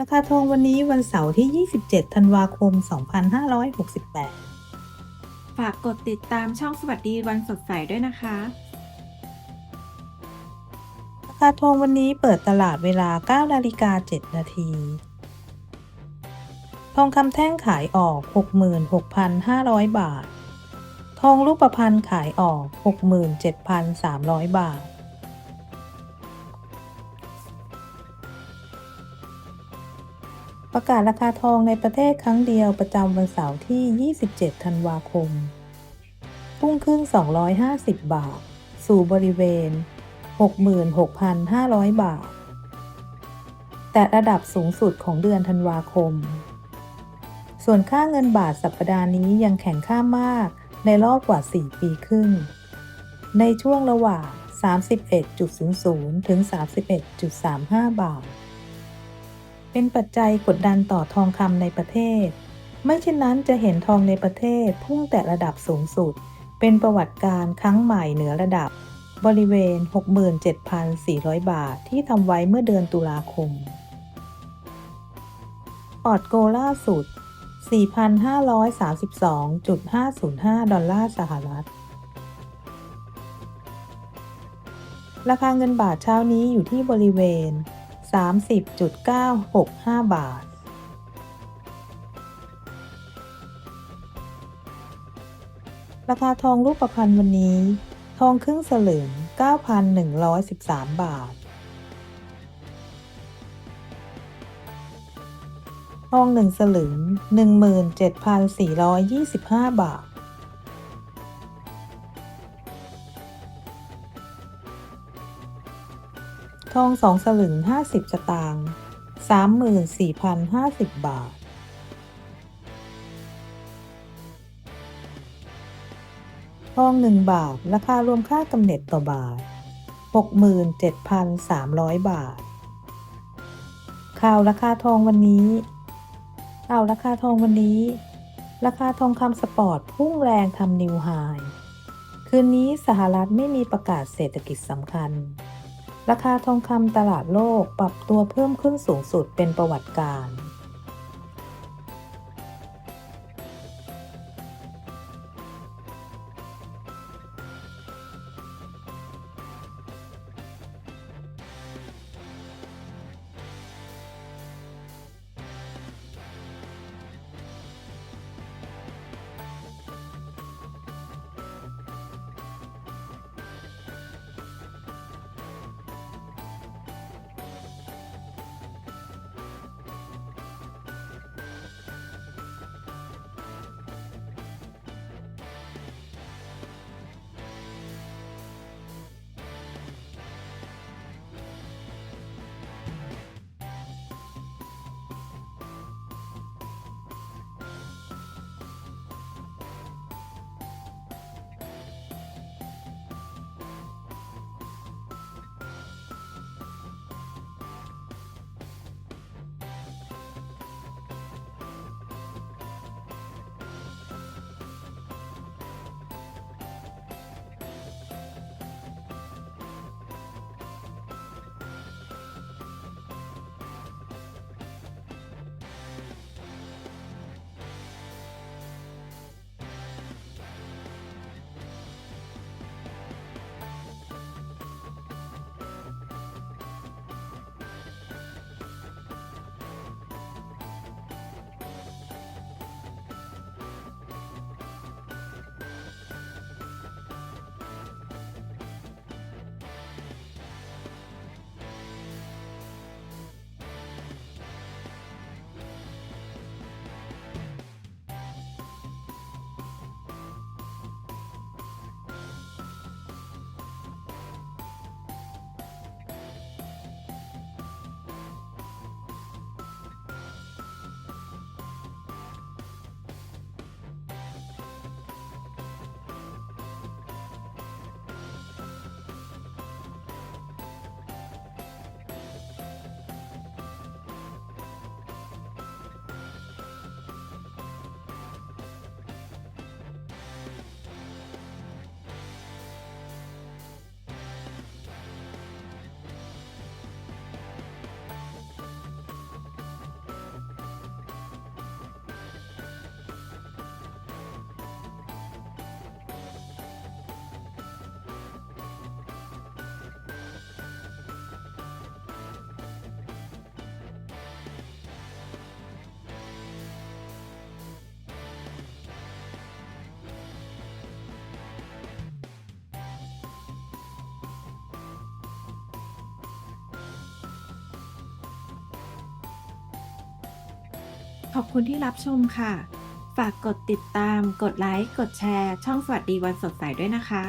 ราคาทองวันนี้วันเสาร์ที่ 27 ธันวาคม 2568 ฝากกดติดตามช่องสวัสดีวันสดใสด้วยนะคะ ราคาทองวันนี้เปิดตลาดเวลา 9 นาฬิกา 7 นาที ทองคำแท่งขายออก 66,500 บาท ทองรูปพรรณขายออก 67,300 บาท ประกาศราคาทองในประเทศครั้งเดียวประจำวันเสาร์ที่ 27 ธันวาคม พุ่งขึ้น 250 บาท สู่บริเวณ 66,500 บาท แต่ระดับสูงสุดของเดือนธันวาคม ส่วนค่าเงินบาทสัปดาห์นี้ยังแข็งค่ามากในรอบกว่า 4 ปีครึ่ง ในช่วงระหว่าง 31.00 ถึง 31.35 บาท เป็นปัจจัยกดดันต่อทองคำในประเทศ ไม่เช่นนั้นจะเห็นทองในประเทศพุ่งแต่ระดับสูงสุด เป็นประวัติการครั้งใหม่เหนือระดับบริเวณ 67,400 บาทที่ทำไว้เมื่อเดือนตุลาคม ออดโกล่าสุด 4,532.505 ดอลลาร์สหรัฐ ราคาเงินบาทเช้านี้อยู่ที่บริเวณ 30.965 บาท ราคาทองรูปพรรณวันนี้ ทองครึ่งสลึง 9,113 บาท ทองหนึ่งสลึง 17,425 บาท องสองสลึง50สตางค์34,050บาท ทอง1บาท ราคารวมค่ากำเนิดต่อบาท67,300บาท ข่าวราคาทองวันนี้ข่าวราคาทองวันนี้ ราคาทองคำสปอร์ตพุ่งแรงทำนิวไฮคืนนี้สหรัฐไม่มีประกาศเศรษฐกิจสำคัญ ราคาทองคำตลาดโลกปรับตัวเพิ่มขึ้นสูงสุดเป็นประวัติการ อบคุณที่รับชมค่ะ ฝากกดติดตาม กดไลค์ กดแชร์ ช่องสวัสดีวันสดใสด้วยนะคะ